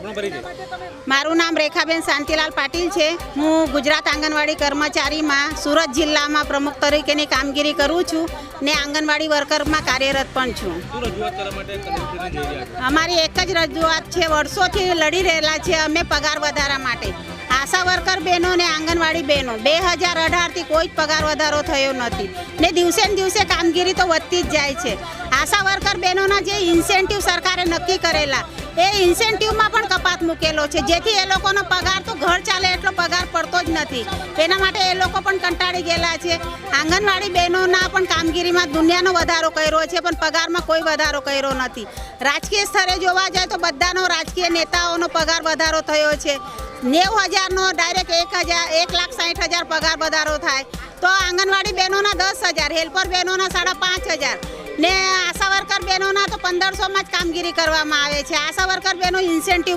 મારું નામ રેખાબેન શાંતિલાલ પાટીલ છે. હું ગુજરાત આંગણવાડી કર્મચારીમાં સુરત જિલ્લામાં પ્રમુખ તરીકેની કામગીરી કરું છું ને આંગણવાડી વર્કરમાં કાર્યરત પણ છો. અમારી એક જ રજૂઆત છે વર્ષોથી લડી રહેલા છે અમે પગાર વધારા માટે. આશા વર્કર બહેનો ને આંગણવાડી બહેનો બે હજાર અઢારથી કોઈ જ પગાર વધારો થયો નથી ને દિવસે ને દિવસે કામગીરી તો વધતી જ જાય છે. આશા વર્કર બહેનોના જે ઇન્સેન્ટિવ સરકારે નક્કી કરેલા એ ઇન્સેન્ટિવમાં પણ કપાત મૂકેલો છે. જેથી એ લોકોનો પગાર તો ઘર ચાલે એટલો પગાર પડતો જ નથી. એના માટે એ લોકો પણ કંટાળી ગયેલા છે. આંગણવાડી બહેનોના પણ કામગીરીમાં દુનિયાનો વધારો કર્યો છે, પણ પગારમાં કોઈ વધારો કર્યો નથી. રાજકીય સ્તરે જોવા જાય તો બધાનો રાજકીય નેતાઓનો પગાર વધારો થયો છે. નેવું હજારનો ડાયરેક્ટ એક હજાર, એક લાખ સાઠ હજાર પગાર વધારો થાય. તો આંગણવાડી બહેનોના દસ હજાર, હેલ્પર બહેનોના સાડા પાંચ હજાર. ને આશા વર્કર બહેનોના તો પંદરસોમાં જ કામગીરી કરવામાં આવે છે. આશા વર્કર બહેનો ઇન્સેન્ટિવ